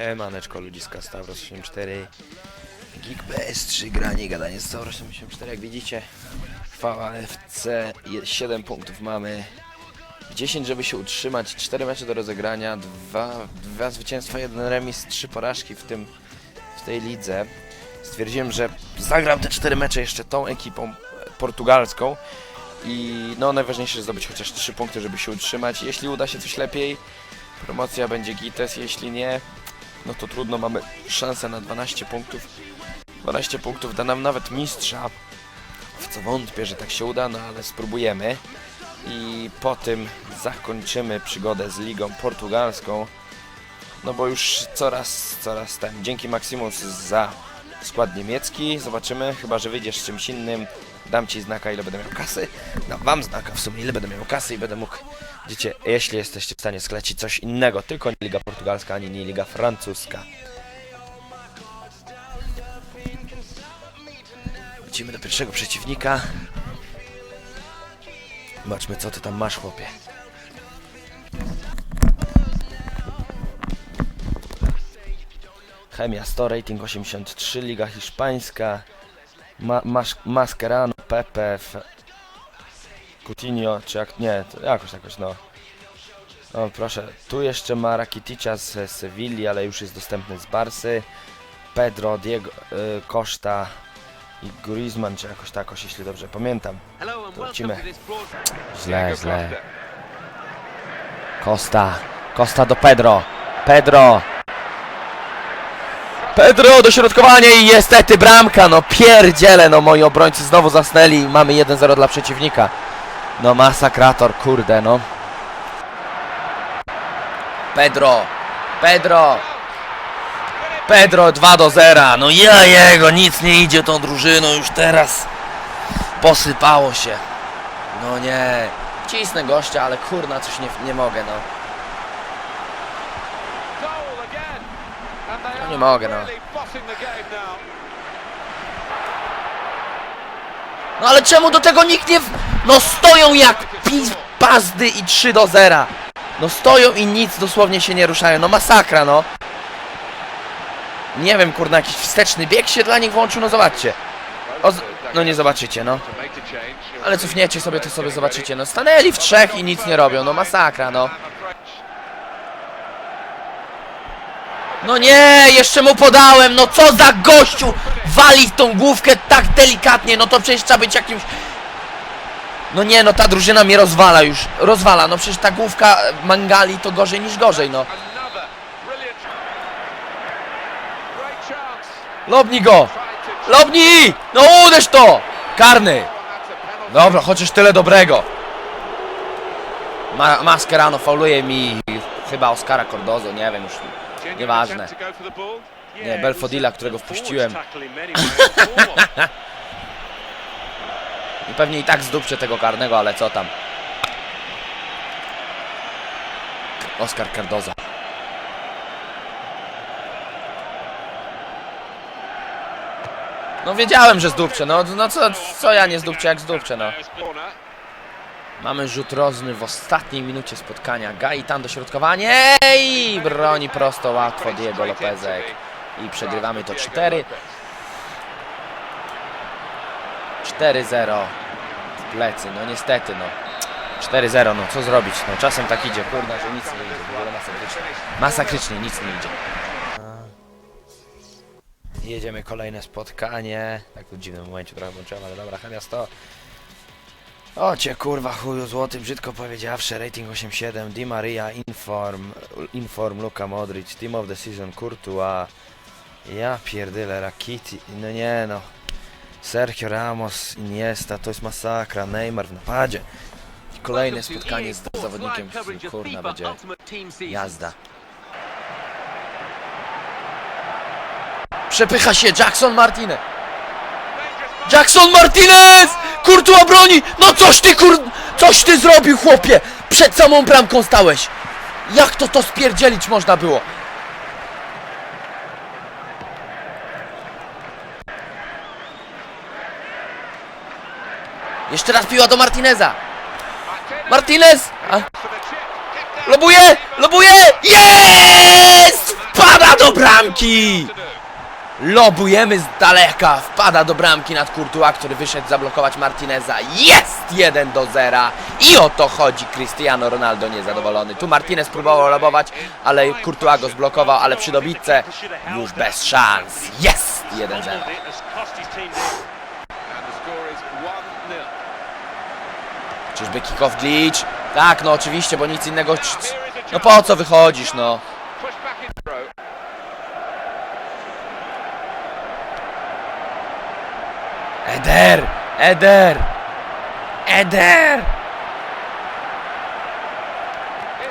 Siemaneczko ludziska Stavros 84 Geek PS3 granie, gadanie z Stavrosem 84 jak widzicie. Chwała FC 7 punktów mamy. 10 żeby się utrzymać, 4 mecze do rozegrania, 2, dwa zwycięstwa, 1 remis, 3 porażki w tym w tej lidze. Stwierdziłem, że zagram te 4 mecze jeszcze tą ekipą e, portugalską i no najważniejsze zdobyć chociaż 3 punkty, żeby się utrzymać. Jeśli uda się coś lepiej, promocja będzie gites, jeśli nie, no to trudno, mamy szansę na 12 punktów. 12 punktów da nam nawet mistrza, w co wątpię, że tak się uda, no ale spróbujemy. I po tym zakończymy przygodę z ligą portugalską. No bo już coraz, coraz ten. Dzięki Maximus za skład niemiecki. Zobaczymy, chyba że wyjdziesz z czymś innym. Dam ci znaka, ile będę miał kasy. Dam wam znaka w sumie, ile będę miał kasy i będę mógł. Widzicie, jeśli jesteście w stanie sklecić coś innego, tylko nie Liga Portugalska, ani nie Liga Francuska. Lecimy do pierwszego przeciwnika. Zobaczmy, co ty tam masz, chłopie. Chemia 100, rating 83, Liga Hiszpańska. Ma, masz, Mascherano, Pepe, F... Coutinho, czy jak... nie, to jakoś jakoś no. O proszę, tu jeszcze ma Rakiticza z Sewilli, ale już jest dostępny z Barsy. Pedro, Diego, y, Costa i Griezmann, czy jakoś takoś, jeśli dobrze pamiętam. Lecimy. Źle, źle. Costa, Costa do Pedro, Pedro. Pedro, dośrodkowanie i niestety bramka, no pierdziele, no moi obrońcy znowu zasnęli mamy 1-0 dla przeciwnika. No masakrator, kurde, no. Pedro, Pedro, Pedro 2 do 0, no ja jego, nic nie idzie tą drużyną już teraz. Posypało się. No nie, cisnę gościa, ale kurna coś nie, nie mogę, no. No nie mogę, no. No ale czemu do tego nikt nie... w- No stoją jak pis pazdy i 3 do 0. No stoją i nic dosłownie się nie ruszają. No masakra, no. Nie wiem, kurna, jakiś wsteczny bieg się dla nich włączył, no zobaczcie. O, no nie zobaczycie, no. Ale cofniecie sobie, to sobie zobaczycie. No stanęli w trzech i nic nie robią, no masakra, no. No nie, jeszcze mu podałem, no co za gościu wali w tą główkę tak delikatnie, no to przecież trzeba być jakimś... No nie, no ta drużyna mnie rozwala już, rozwala, no przecież ta główka Mangali to gorzej niż gorzej, no. Lobnij go! Lobnij! No uderz to! Karny! Dobra, chociaż tyle dobrego. Ma Mascherano fauluje mi chyba Oscara Cordozo, nie wiem już. Nieważne. Nie, Belfodila, którego wpuściłem. I pewnie i tak zdupcie tego karnego, ale co tam. Oscar Cardozo. No wiedziałem, że zdupcze, no, no co, co ja nie zdupczę jak zdupczę, no. Mamy rzut rozny w ostatniej minucie spotkania. Gaitan dośrodkowanie i broni prosto łatwo Diego Lopezek. I przegrywamy to 4. 4-0 w plecy, no niestety no. 4-0, no co zrobić, no czasem tak idzie, kurna, że nic nie idzie, w ogóle masakrycznie. Masakrycznie nic nie idzie. Jedziemy kolejne spotkanie. Tak w dziwnym momencie trochę włączyłem, ale dobra, chemia 100. O cię kurwa chuju złoty, brzydko powiedziawszy, rating 8.7, Di Maria, Inform, Inform, Luka Modric, Team of the Season, Courtois, ja pierdyle, Rakiti, no nie no, Sergio Ramos, Iniesta, to jest masakra, Neymar w napadzie. Kolejne spotkanie z zawodnikiem, kurna będzie jazda. Przepycha się Jackson Martinez! Jackson Martinez! Courtois broni! No coś ty kur... Coś ty zrobił chłopie! Przed samą bramką stałeś! Jak to to spierdzielić można było? Jeszcze raz piła do Martineza! Martinez! A, lobuje! Lobuje! Jest! W Wpada do bramki! Lobujemy z daleka, wpada do bramki nad Courtois, który wyszedł zablokować Martineza. Jest 1 do 0 i o to chodzi Cristiano Ronaldo niezadowolony. Tu Martinez próbował lobować, ale Courtois go zblokował, ale przy dobitce już bez szans. Jest 1-0. Czyżby kick-off glitch? Tak, no oczywiście, bo nic innego... No po co wychodzisz, no? Eder! Eder! Eder!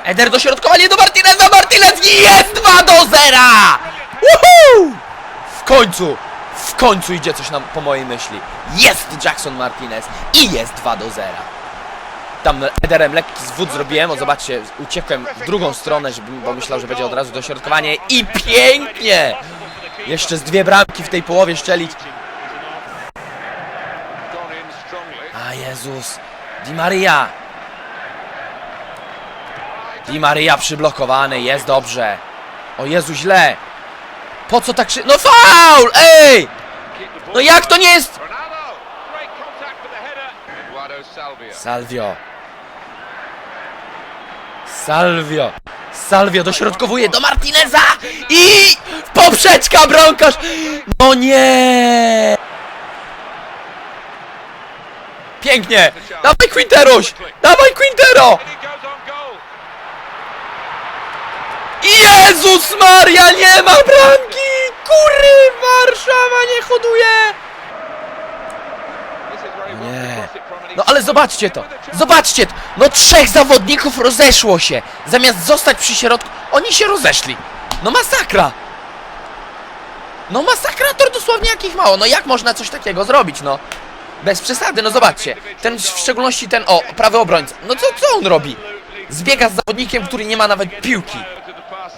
Eder dośrodkowanie do Martineza! Martinez jest 2 do 0! Woohoo! W końcu! W końcu idzie coś nam po mojej myśli. Jest Jackson Martinez i jest 2 do 0. Tam Ederem lekki zwód zrobiłem, o zobaczcie, uciekłem w drugą stronę, żeby, bo myślał, że będzie od razu dośrodkowanie i pięknie! Jeszcze z dwie bramki w tej połowie szczelić. A Jezus! Di Maria! Di Maria przyblokowany, jest dobrze. O Jezu, źle! Po co tak krzy... No faul! Ej! No jak to nie jest... Salvio. Salvio. Salvio dośrodkowuje do Martineza i poprzeczka bronkarz. No nie! Pięknie! Dawaj Quinteruś! Dawaj Quintero! Jezus Maria, nie ma bramki! Kury, Warszawa nie hoduje! Nie. No ale zobaczcie to! Zobaczcie to! No trzech zawodników rozeszło się! Zamiast zostać przy środku, oni się rozeszli! No masakra! No masakrator dosłownie jakich mało! No jak można coś takiego zrobić, no? Bez przesady, no zobaczcie. Ten, w szczególności ten, o, prawy obrońca. No co, co on robi? Zbiega z zawodnikiem, który nie ma nawet piłki.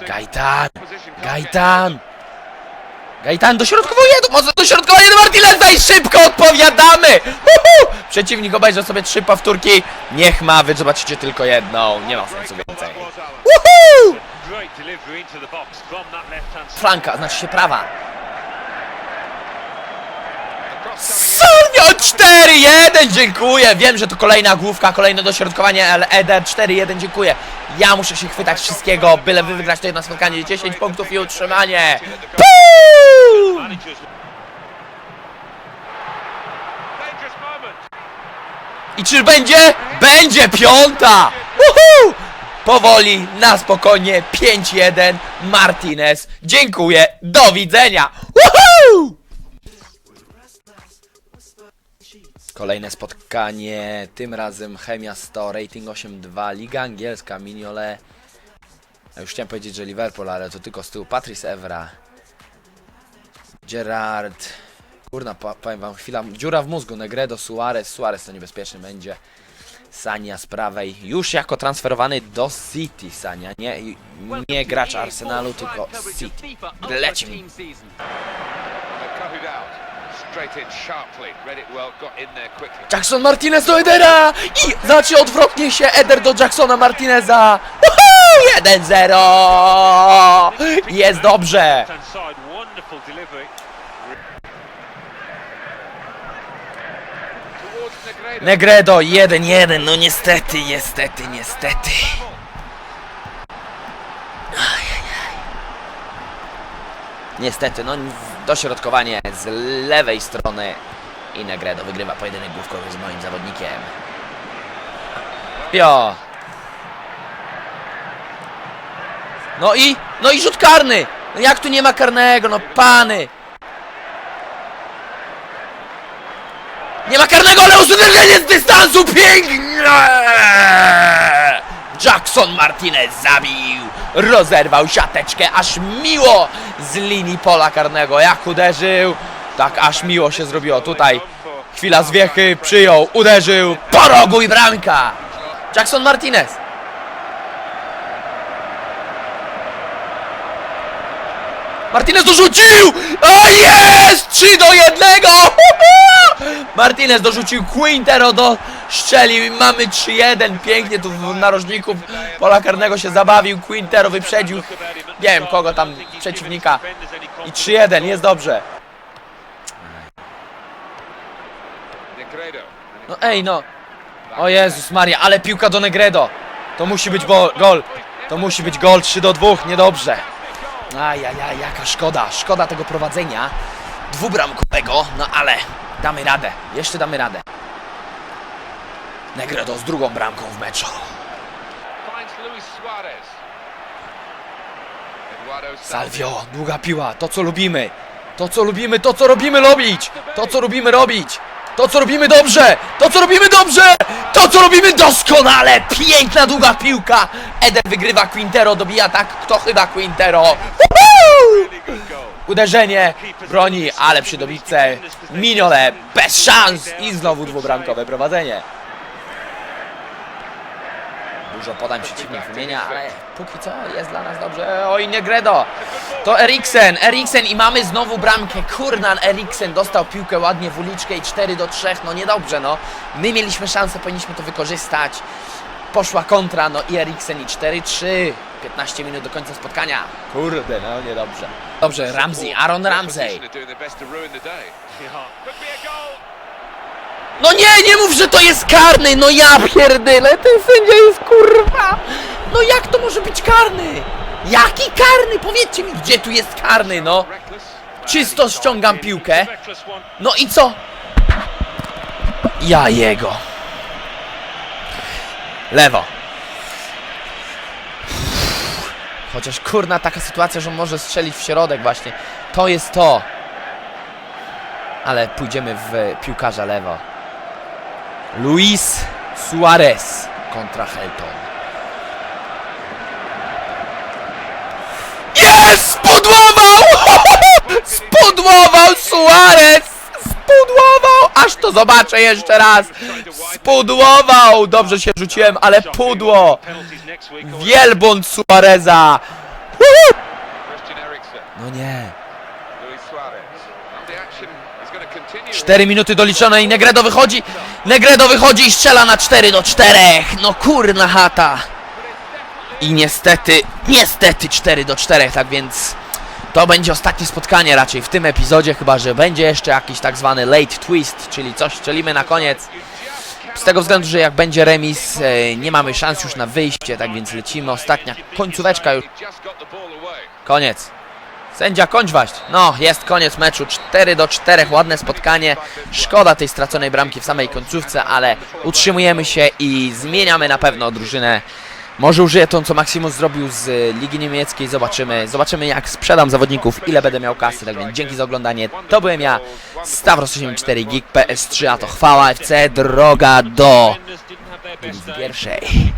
Gajtan! Gajtan! Gajtan dośrodkowuje, do, mocno dośrodkowanie do Martineza i szybko odpowiadamy! Uhu! Przeciwnik obejrzy sobie trzy powtórki. Niech ma, wy zobaczycie tylko jedną. Nie ma sensu więcej. Uhu! Flanka, znaczy się prawa. Salvio 4-1, dziękuję! Wiem, że to kolejna główka, kolejne dośrodkowanie, ale Eder 4-1, dziękuję. Ja muszę się chwytać wszystkiego, byle wy wygrać to jedno spotkanie, 10 punktów i utrzymanie. Puu! I czy będzie? Będzie piąta! Uhu! Powoli, na spokojnie, 5-1, Martinez, dziękuję, do widzenia! Woohoo! Kolejne spotkanie, tym razem Chemia 100, rating 8.2, Liga Angielska, Miniole. Już chciałem powiedzieć, że Liverpool, ale to tylko z tyłu. Patrice Evra. Gerard. Kurna, powiem wam, chwila, dziura w mózgu. Negredo, Suarez. Suarez to niebezpieczny będzie. Sania z prawej. Już jako transferowany do City, Sania. Nie, nie gracz Arsenalu, tylko City. Lecimy. Jackson Martinez do Edera! I znaczy odwrotnie się Eder do Jacksona Martineza! Woohoo! 1-0! Jest dobrze! Negredo 1-1, no niestety, niestety, niestety. Niestety, no dośrodkowanie z lewej strony i Negredo wygrywa pojedynek główkowy z moim zawodnikiem. Jo! No i, no i rzut karny! No jak tu nie ma karnego, no pany! Nie ma karnego, ale uderzenie z dystansu pięknie! Jackson Martinez zabił! Rozerwał siateczkę, aż miło z linii pola karnego. Jak uderzył, tak aż miło się zrobiło. Tutaj chwila zwiechy, przyjął, uderzył, po rogu i bramka! Jackson Martinez! Martinez dorzucił! O jest! Jest 3 do 1! Martinez dorzucił Quintero do strzelił i mamy 3-1. Pięknie tu w narożników pola karnego się zabawił. Quintero wyprzedził, nie wiem kogo tam, przeciwnika. I 3-1, jest dobrze. No ej no. O Jezus Maria, ale piłka do Negredo. To musi być gol. To musi być gol 3 do 2, niedobrze. Ajajaj, jaka szkoda. Szkoda tego prowadzenia dwubramkowego, no ale damy radę. Jeszcze damy radę. Negredo z drugą bramką w meczu. Salvio, długa piła, to co lubimy. To co lubimy, to co robimy robić. To co lubimy robić. To co robimy dobrze. To co robimy dobrze. To co robimy doskonale. Piękna długa piłka. Eder wygrywa Quintero, dobija tak kto chyba Quintero. Uderzenie broni, ale przy dobitce Miniole bez szans i znowu dwubramkowe prowadzenie. Dużo podań przeciwnik wymienia, ale póki co jest dla nas dobrze. Oj, Negredo! To Eriksen, Eriksen i mamy znowu bramkę. Kurnan Eriksen dostał piłkę ładnie w uliczkę i 4 do 3. No niedobrze, no. My mieliśmy szansę, powinniśmy to wykorzystać. Poszła kontra, no i Eriksen i 4-3. 15 minut do końca spotkania. Kurde, no niedobrze. Dobrze, Ramsey, Aaron Ramsey. No nie, nie mów, że to jest karny! No ja pierdolę, ten sędzia jest kurwa! No jak to może być karny? Jaki karny? Powiedzcie mi, gdzie tu jest karny, no? Czysto ściągam piłkę. No i co? Ja jego. Lewo. Chociaż kurna taka sytuacja, że może strzelić w środek właśnie. To jest to. Ale pójdziemy w piłkarza lewo. Luis Suarez kontra Helton. Jest! Spudłował! Spudłował Suarez! Spudłował! Aż to zobaczę jeszcze raz! Spudłował! Dobrze się rzuciłem, ale pudło! Wielbłąd Suareza! No nie. 4 minuty doliczone i Negredo wychodzi. Negredo wychodzi i strzela na 4 do 4. No kurna chata. I niestety, niestety 4 do 4, tak więc to będzie ostatnie spotkanie raczej w tym epizodzie, chyba że będzie jeszcze jakiś tak zwany late twist, czyli coś strzelimy na koniec. Z tego względu, że jak będzie remis, e, nie mamy szans już na wyjście, tak więc lecimy. Ostatnia końcóweczka już. Koniec. Sędzia kończ waść. No, jest koniec meczu. 4 do 4, ładne spotkanie. Szkoda tej straconej bramki w samej końcówce, ale utrzymujemy się i zmieniamy na pewno drużynę. Może użyję to, co Maximus zrobił z y, Ligi Niemieckiej. Zobaczymy. Zobaczymy, jak sprzedam zawodników, ile będę miał kasy. Tak więc dzięki za oglądanie. To byłem ja, Stavros84 Geek PS3, a to chwała FC, droga do pierwszej.